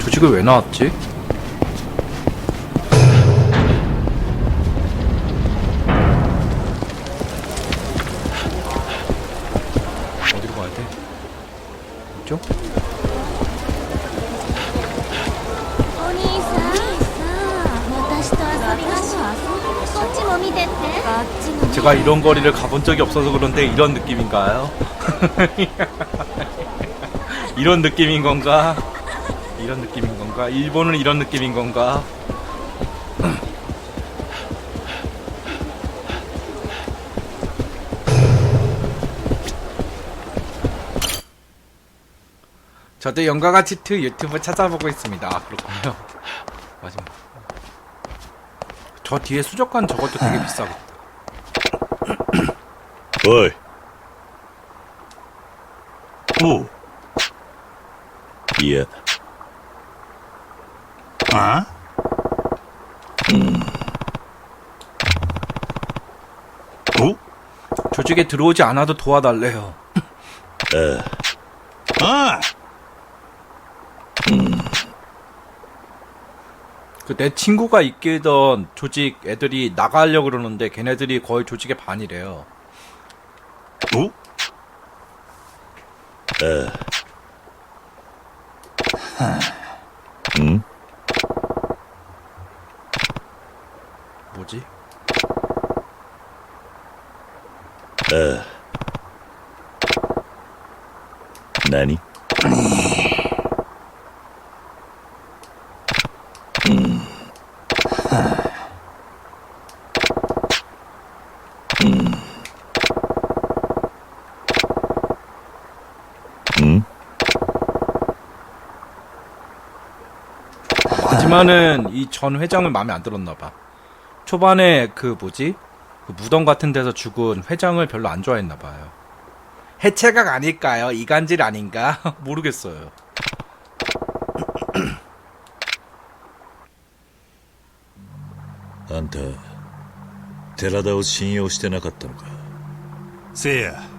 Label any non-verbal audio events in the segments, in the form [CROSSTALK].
조직을 왜 나왔지? 어디로 가야 돼? 이쪽? 제가 이런 거리를 가본 적이 없어서 그런데 이런 느낌인가요? [LAUGHS] 이런 느낌인 건가? 이런 느낌인 건가? 일본은 이런 느낌인 건가? 저도 영가가 치트 유튜브 찾아보고 있습니다. 그렇군요. 마지막. 저 뒤에 수족관 저것도 되게 [LAUGHS] 비싸겠다. 어이. 오. 예. 아? 어? 조직에 들어오지 않아도 도와달래요. 아! 그 내 친구가 이끌던 조직 애들이 나가려고 그러는데 걔네들이 거의 조직의 반이래요. 어? 하. 何うん 하지만은 이 전 회장을 마음에 안 들었나 봐. 초반에 그 뭐지? 그 무덤 같은 데서 죽은 회장을 별로 안 좋아했나 봐요. 해체각 아닐까요? 이간질 아닌가? [LAUGHS] 모르겠어요. あんた寺田を信用してなかったのかせいや奴は周りで言う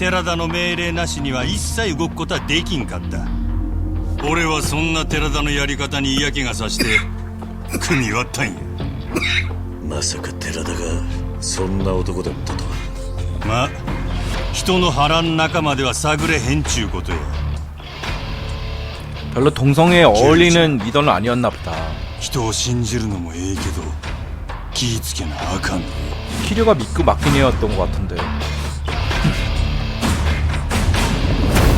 寺田の命令なしには一切動くことはできんかった俺はそんな寺田のやり方に嫌気がさして[LAUGHS] 組み割ったんやまさか寺田がそんな男だったとはまあ人の腹ん中までは探れへんちゅうことや 별로 동성애에 어울리는 리더는 아니었나 보다. 人を信じるのもええけど気ぃつけなあかんで 키류가 믿고 맡긴 애였던 것 같은데.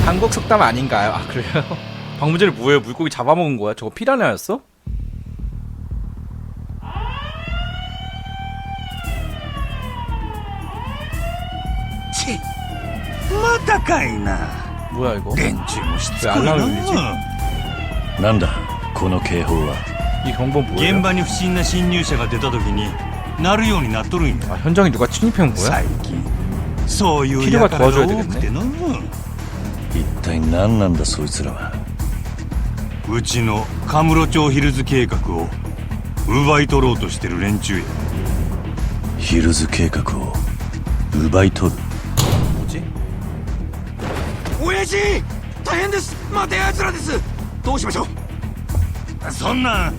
한국 속담 아닌가요? 아 그래요? [LAUGHS] 방금 전에 뭐예요? 물고기 잡아먹은 거야? 저거 피라냐였어? ちまたかいな 뭐야 이거? 連中もしつこい 왜 な 알람을 울리지? なんだこの警報は 이 경보 뭐예요? 現場に不審な侵入者が出た時になるようになっとるんや 아 현장에 누가 침입한 거야? 最近そういう 필요가 輩が 도와줘야 多くての 一体何なんだそいつらはうちのカムロ町ヒルズ計画を奪い取ろうとしてる連中やヒルズ計画を奪い取る 뭐지? 親父大変です待て奴らですどうしましょうそんなん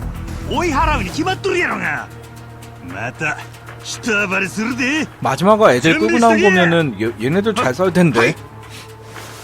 追い払うに決まっとるやろがまた人暴れするで 마지막에 애들 끌고 나온 준비시작해! 거면은 얘, 얘네들 잘 싸울 텐데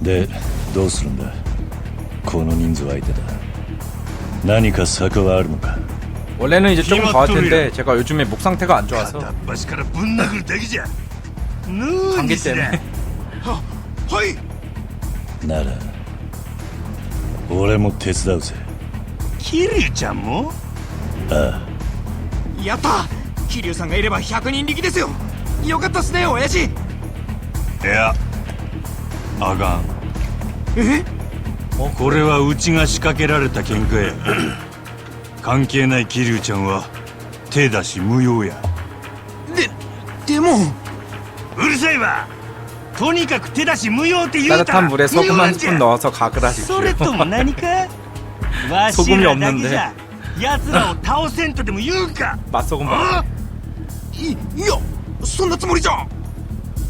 でどうするんだこの人数相手だ 何か策はあるのか 원래는 이제 조금 더 할 텐데 기막돌이야. 제가 요즘에 목 상태가 안 좋아서 片っ端からぶん殴るだけじゃぬー 감기 にすりゃ 때문에 ははいなら俺も手伝うぜ桐生ちゃんもあやった桐生さんがいれば100人力ですよよかったっすね親父いや あかんえこれはうちが仕掛けられた喧嘩や[CLEARS THROAT] 関係ない桐生ちゃんは手出し無用やででもうるさいわとにかく手出し無用って言うた 따뜻한 물에 無用 소금 な 한 んじゃ 스푼 넣어서 각을 それ 하십시오 とも何か[LAUGHS] わし 소금이 ら 없 だ 는데 けじゃ奴らを倒せんとでも言うか 맛소금 あいいやそんなつもりじゃ事情は分か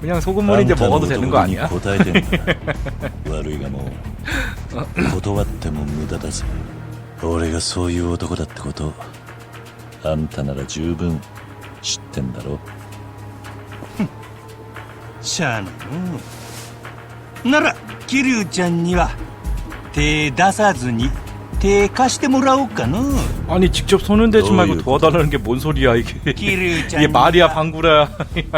그냥 え 소금물인데 あんたの 먹어도 되는 거 男に 아니야? 答えてんだ悪いがもう断っても無駄だぜ俺がそういう男だってことあんたなら十分知ってんだろしゃあないのなら桐生ちゃんには手出さずに 手貸してもらおうかの 아니 직접 손은 대지 말고 어이구. 도와달라는 게 뭔 소리야 이게[LAUGHS] 桐生ちゃん 이게 に 말이야 は 방구라야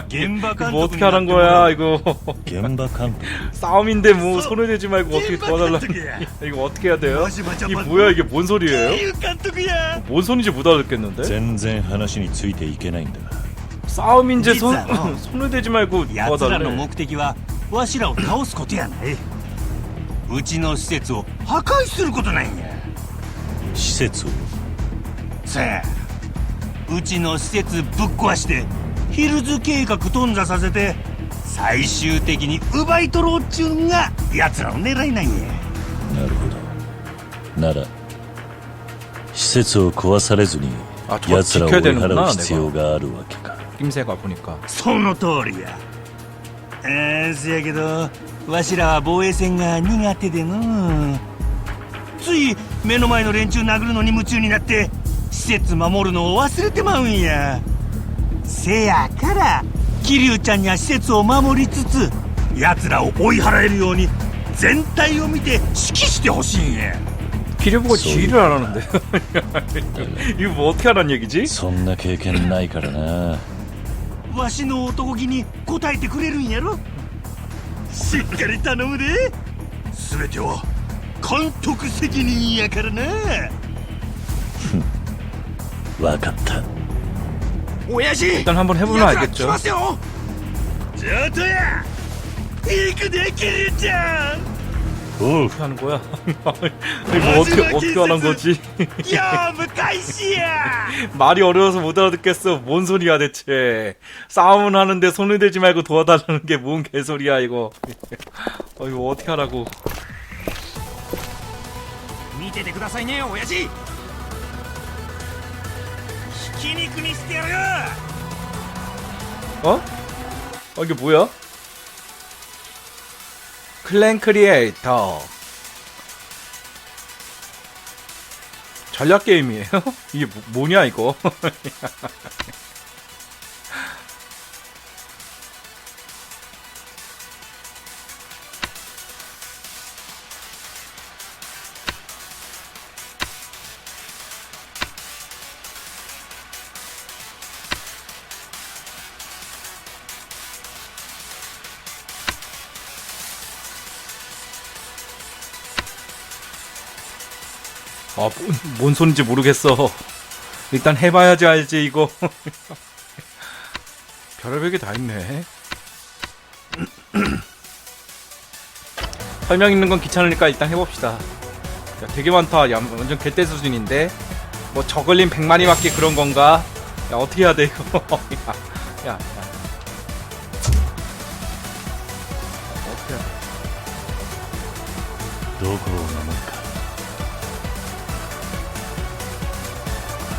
現場監 뭐 督 어떻게 になっ 하란 てもら 거야 う 이거 現場監督 싸움인데 뭐 서- 손을 대지 말고 어떻게 gem바 도와달라 감독이야. [LAUGHS] 이거 어떻게 해야 돼요? 마지막 이게 잡아. 뭐야 이게 뭔 소리예요? 桐生監督や 뭔 소리인지 못 알아듣겠는데? 全然話についていけないんだ 싸움인지 손, 진짜, [LAUGHS] 어. 손을 대지 말고 奴らの 도와달래 目的はわしらを倒すことやないうちの施設を破壊することなんや 施設を。せうちの施設ぶっ壊してヒルズ計画頓挫させて最終的に奪い取ろうっちゅうんが奴らの狙いなんや。なるほど。なら施設を壊されずに奴らを追い払う必要があるわけか。その通りや。えー、せやけどわしらは防衛戦が苦手でのつい目の前の連中殴るのに夢中になって施設守るのを忘れてまうんやせやから桐生ちゃんには施設を守りつつ奴らを追い払えるように全体を見て指揮してほしいんや 기려보고 소리. 지휘를 하라는데 이거 뭐 어떻게 하라는 얘기지? そんな経験ないからなわしの男気に応えてくれるんやろしっかり頼むで全ては 監督責任やからなわかった親父 일단 [LAUGHS] 한번 해보면 奴ら来 알겠죠 ますよ上等や行くで桐生ちゃんおう 어떻게 하는 거야? [LAUGHS] 아니, 뭐 어떻게 어떻게 하는 거지? 業務開始や [LAUGHS] 말이 어려워서 못 알아듣겠어. 뭔 소리야 대체? 싸움은 하는데 손을 대지 말고 도와달라는 게 뭔 개소리야 이거? 어 이거 어떻게 하라고? 見ててくださいね親父ひき肉にしてやるよ 어? 어 이게 뭐야? 클랜 크리에이터 전략 게임이에요? [LAUGHS] 이게 뭐, 뭐냐 이거? [LAUGHS] 아, 뭔 소린지 모르겠어. 일단 해봐야지 알지, 이거. [LAUGHS] 별의별 게 다 있네. [CLEARS THROAT] 설명 있는 건 귀찮으니까 일단 해봅시다. 야, 되게 많다. 야, 완전 개떼 수준인데. 뭐 저글린 100마리 맞게 그런 건가? 야, 어떻게 해야 돼, 이거. [LAUGHS] 야, 야, 야. 어떻게 해야 돼? 누구 나무까?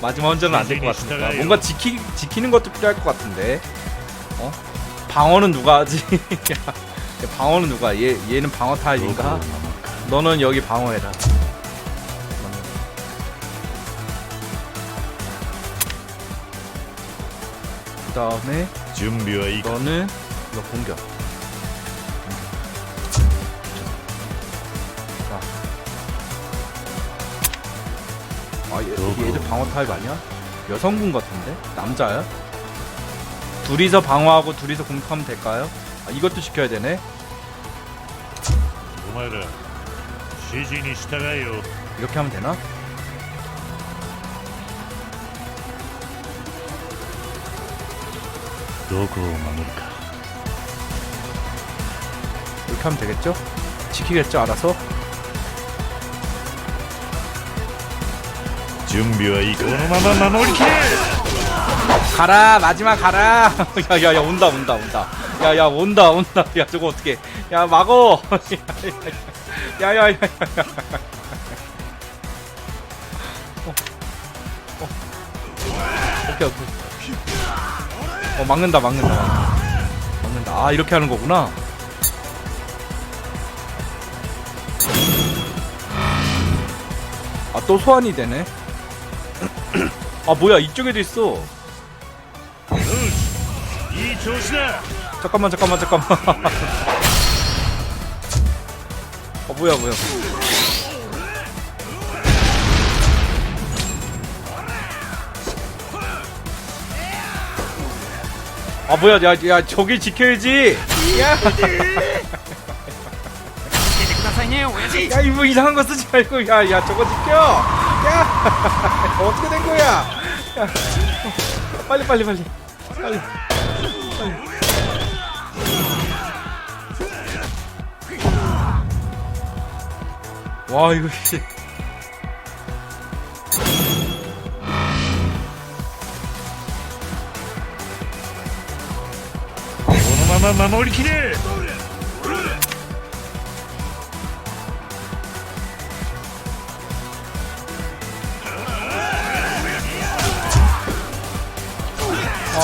마지막 혼전은 안 될 것 같으니까 뭔가 지키, 지키는 것도 필요할 것 같은데 어? 방어는 누가 하지? [LAUGHS] 방어는 누가? 얘, 얘는 방어 타입인가? 너는 여기 방어해라 그 다음에 너는 이거 공격 아, 얘, 너그- 얘들 방어 타입 아니야? 여성분 같은데? 남자야? 둘이서 방어하고 둘이서 공격하면 될까요? 아, 이것도 시켜야 되네. お前ら指示に従えよ 이렇게 하면 되나?どこを守るか 이렇게 하면 되겠죠? 지키겠죠? 알아서? 準備はいいかこのまま守りきれ 가라 마지막 가라 [LAUGHS] 야야야 온다 온다 온다 야야 온다 온다 야 저거 어떻게 야 막어 [LAUGHS] 야야야야 어, 어. 오케이 오케이 어 막는다 막는다 막는다 아 이렇게 하는 거구나 아 또 소환이 되네 아 뭐야 이쪽에도 있어. 잠깐만 잠깐만 잠깐만. [LAUGHS] 아 뭐야 뭐야. 아 뭐야 야, 야 저기 지켜야지. 야, 야 이거 이상한 거 쓰지 말고 야야 야, 저거 지켜. 야! [LAUGHS] 어떻게 된 거야? 야. 빨리 빨리 빨리. 빨리. 빨리. 와 이거 씨. 마마마마 머리키네.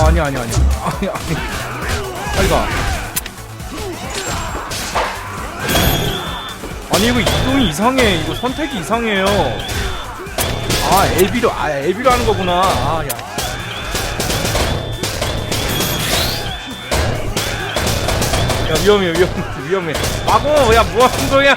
아, 아니 아니 아니. 아니 아니. 빨리 가. 아니 이거 이동이 이상해. 이거 선택이 이상해요. 아 LB로 아 LB로 하는 거구나. 아야. 야 위험해 위험해 위험해. 마고 야 뭐하는 거야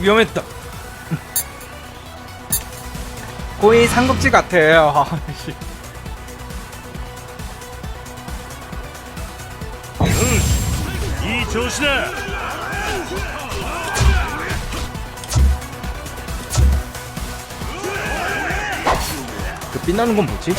위험했다. 거의 삼국지 같아요. [LAUGHS] 이 조시다. 그 빛나는 건 뭐지?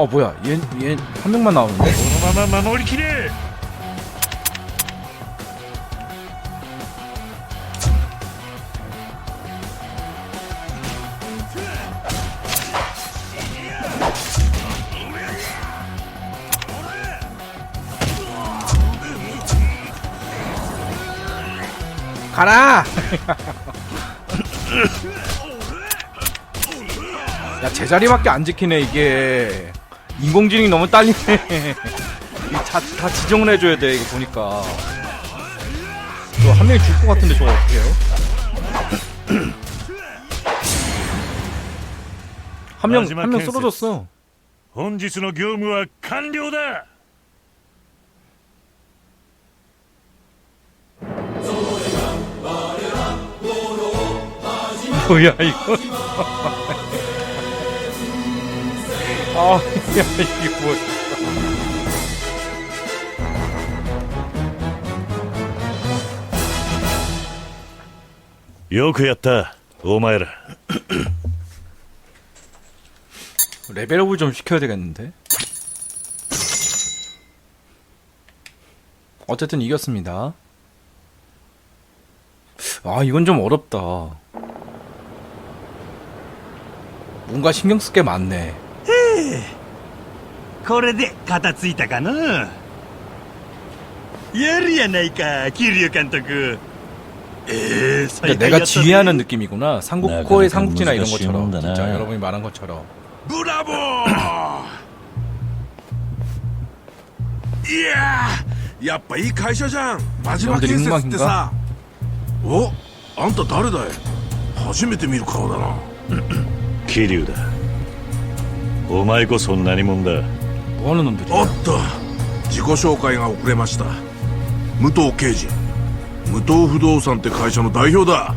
어 뭐야 얘얘 한 명만 나오는데? このまま守りきれ 가라! 야 제자리밖에 안 지키네 이게 인공지능이 너무 딸리네 [LAUGHS] 다, 다 지정을 해줘야 돼 이거 보니까 저 한 명이 죽을 것 같은데 저거 어떻게 해요? [CLEARS THROAT] 한 명 마지막 한 명 캔슬. 쓰러졌어 本日の業務は完了だ 뭐야 이거? [LAUGHS] 아, 야 이게 뭐? 음. よくやったお前ら 레벨업을 좀 시켜야 되겠는데? 어쨌든 이겼습니다. 아, 이건 좀 어렵다. 뭔가 신경 쓸 게 많네. これで片付いたかなやるやないか桐生監督ええ 그러니까 내가 지휘하는 느낌이구나. 삼국고의 나가니까 삼국지나 이런 무지가 것처럼. 쉬운다나. 진짜 여러분이 말한 것처럼. ブラボーいやーやっぱいい会社じゃん真島建設ってさおあんた誰だい初めて見る顔だな桐生だ お前こそ何者だ 뭐 하는 놈들이야? おっと自己紹介が遅れました武藤刑事武藤不動産って会社の代表だ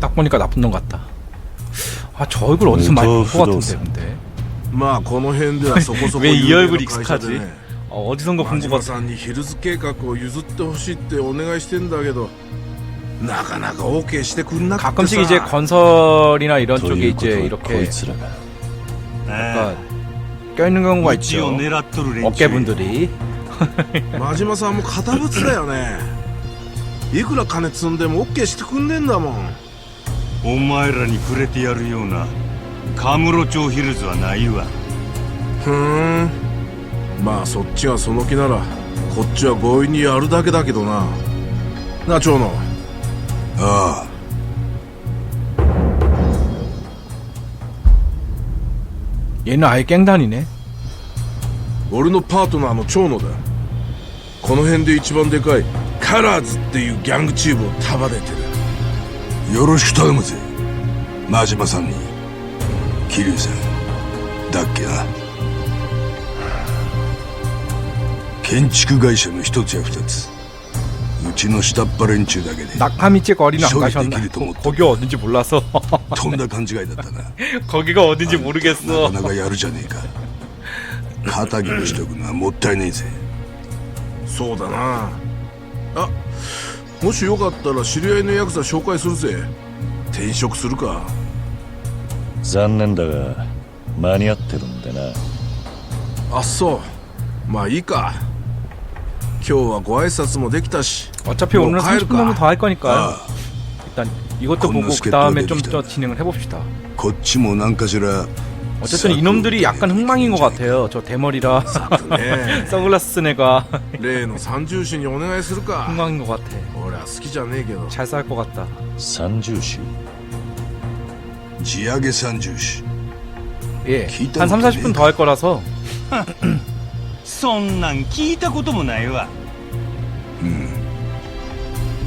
딱 보니까 나쁜 놈 같다. 아, 저 얼굴 어디서 많이 본 것 같은데, 무도부도선. 근데. まあこの辺ではそ[LAUGHS] こそこ 왜 이 有名 얼굴 な会社で 익숙하지? ね 어, 어디선가 본 真 것 島 같아. さんにヒルズ計画を譲ってほしいってお願いしてんだけど 가끔씩 이제 건설이나 이런 と 쪽에 いうこと 이제 はこ 이렇게 いつらが 약간 껴있는 경우가 うちを 있죠. 狙っとる連中 어깨분들이. [LAUGHS] 真島さんも堅物だよねいくら金積んでも OK してくんねえんだもんお前らに触れてやるようなカムロ町ヒルズはないわふーんまあそっちがその気ならこっちは強引にやるだけだけどなな長野 ああ 얘는 아예 깽단이네. 俺のパートナーの長野だこの辺で一番でかいカラーズっていうギャングチームを束ねてるよろしく頼むぜ真島さんに桐生さんだっけな建築会社の一つや二つう ちの下っ端連中だけで 낙하미째 거리는 안 쇼이 가셨나? 되기를 또 거, 못해. 거기 어딘지 몰라서. [LAUGHS] とんだ勘違いだったな 거기가 어딘지 な 모르겠어. かなかやるじゃねえか肩着にしとくのはもったいねえぜそうだなあもしよかったら知り合いのヤクザ紹介するぜ転職するか残念だが間に合ってるんでなあそうまあいいか今日はご挨拶もできたし 어차피 뭐 오늘은 가야를 30분 정도 가. 더 할 거니까요. 아. 일단 이것도 보고 건너 그 스케줄을 다음에 좀 내리자. 더 진행을 해봅시다. こっちも何かしら 어쨌든 이놈들이 약간 흥망인 것 같아요. 저 대머리라 [LAUGHS] ね 선글라스 쓴 애가 例の三重士にお願いするか 흥망인 것 같아. 俺は好きじゃねえけど 잘 쌀 것 같다. 三重士地上げ三重士 예. 기타 한 3, 40분 더 할 거라서 [LAUGHS] そんなん聞いたこともないわ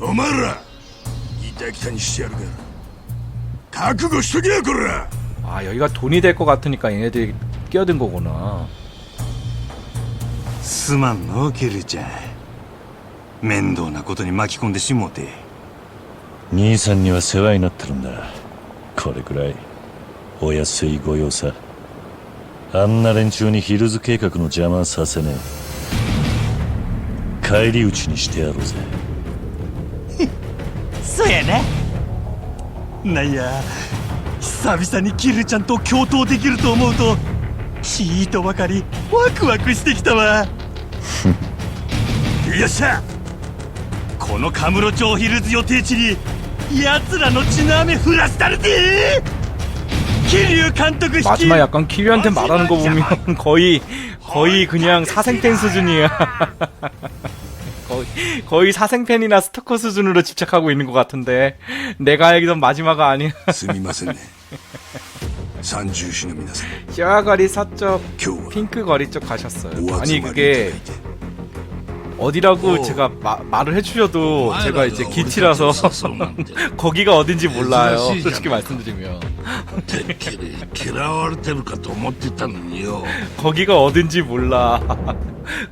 お前ら板北にしてやるから覚悟しとけよこら 아 여기가 돈이 될 것 같으니까 얘네들이 끼어든 거구나. すまんのケルちゃん面倒なことに巻き込んでしもうて兄さんには世話になってるんだこれくらい お安い御用さあんな連中にヒルズ計画の邪魔はさせねえ返り討ちにしてやろうぜ そやななんや久々にキルちゃんと共闘できると思うとちーっとばかりワクワクしてきたわ[LAUGHS] よっしゃこのカムロ町ヒルズ予定地に奴らの血の雨降らしたるで桐生監督率い 마지막 약간 키류한테 말하는 거 보면 거의 거의 그냥 사생팬 수준이야. 거의 거의 사생팬이나 스토커 수준으로 집착하고 있는 것 같은데 내가 알기던 마지막은 아니야. すみませんね三重士の皆さん 시화거리 서쪽 今日は 핑크 거리 쪽 가셨어요. お 아니 集まりいただい 그게 て 어디라고 오. 제가 마- 말을 해주셔도 제가 이제 기치라서 そうな[LAUGHS] んて 거기가 어딘지 몰라요.珍しいじゃん 솔직히 말씀드리면 てっきり嫌われてるかと思ってたのによ 거기가 어딘지 몰라. [LAUGHS]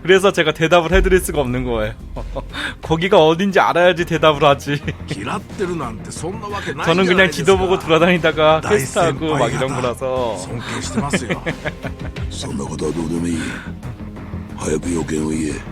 그래서 제가 대답을 해드릴 수가 없는 거예요. [LAUGHS] 거기가 어딘지 알아야지 대답을 하지. 嫌ってるなんてそんなわけない 저는 じゃな 그냥 いです 지도 보고 か 돌아다니다가 大 퀘스트하고 先 막 輩 이런 方 거라서 尊敬してますよそんなことはどうでもいい早く要件を言え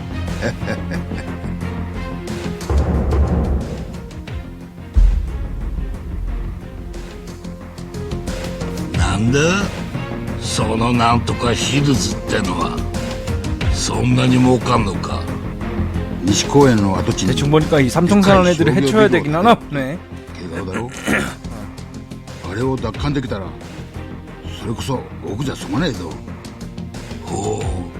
[LAUGHS] なんだそのなんとかヒルズってのはそんなに儲かんのか西公園の跡地に 대충 보니까 이 삼청선 애들을 해쳐야 되긴 하나 보네. [LAUGHS] 怪我だろあれを奪還できたらそれこそ僕じゃ済まねえぞほういいじゃねえか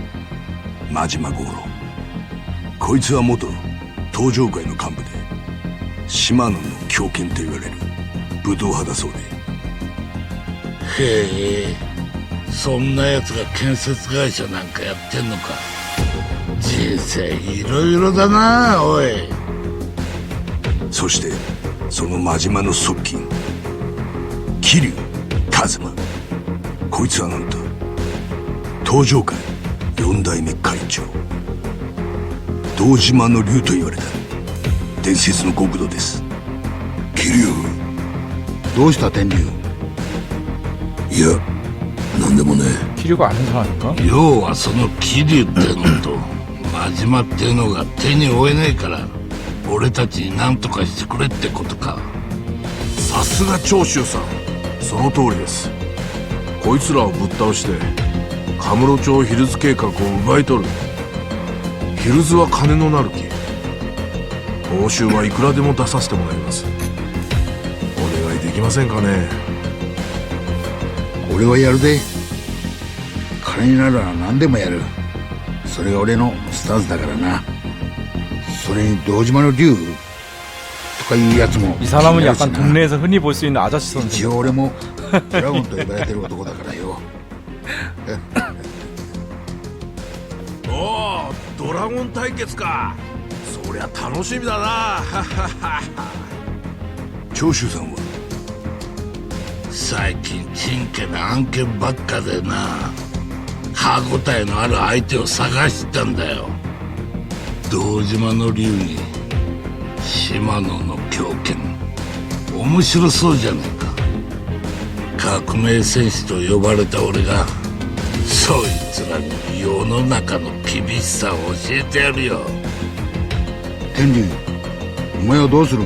真島五郎こいつは元東場会の幹部で島野の狂犬と言われる武道派だそうで。へえそんなやつが建設会社なんかやってんのか。人生いろいろだなおい。そしてその真島の側近桐生一馬。こいつはなんと東場界代目会長。堂島の竜と言われた。伝説の極度です。桐生。どうした天竜？いや何でもね。桐生があれじゃないか？要はその桐生ってのと [CLEARS THROAT] 真島ってのが手に負えないから俺たちに何とかしてくれってことか。さすが長州さん。その通りです。こいつらをぶっ倒してカムロ町ヒルズ計画を奪い取るヒルズは金のなる木報酬はいくらでも出させてもらいますお願いできませんかね俺はやるで金になるなら何でもやるそれが俺のスタンスだからなそれに堂島の竜とかいうやつも 이 사람은 약간 気になるしな 동네에서 흔히 볼 수 있는 아저씨 一 선생. 応俺もドラゴンと呼ばれてる男だからよ ドラゴン対決か。そりゃ楽しみだな。[LAUGHS] 長州さんは？最近ちんけな案件ばっかでな。歯応えのある相手を探してたんだよ。堂島の竜に島野の狂犬。面白そうじゃねえか。革命戦士と呼ばれた俺がそいつらに。世の中の厳しさを教えてやるよ天竜お前はどうする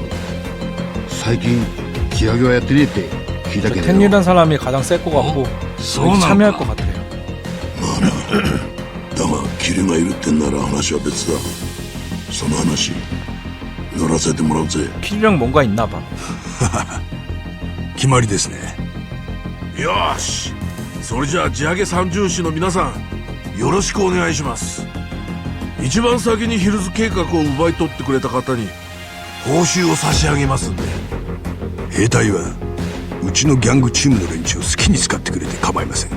最近地上げはやってねえって 聞いたけど 텐유란 사람이 가장 셀 것 같고 そう 여기 なん 참여할 だ 것 같아요. だがキリがいるってんなら話は別だその話乗らせてもらうぜ 키리랑 뭔가 있나 봐. [LAUGHS] 決まりですねよーしそれじゃあ地上げ三重士の皆さん よろしくお願いします。一番先にヒルズ計画を奪い取ってくれた方に報酬を差し上げますんで。兵隊はうちのギャングチームの連中を好きに使ってくれて構いません。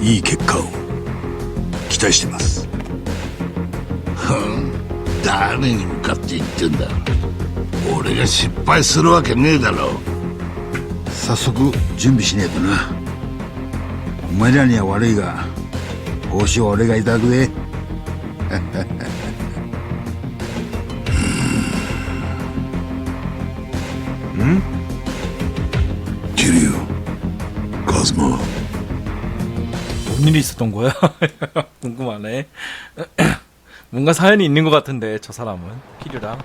いい結果を期待してます。誰に向かって言ってんだ。俺が失敗するわけねえだろ。早速準備しねえとな。お前らには悪いが報酬は俺がいただくぜキリよカズマ 뭔 일이 있었던 거야? [LAUGHS] 궁금하네. [CLEARS THROAT] 뭔가 사연이 있는 것 같은데 저 사람은 키리랑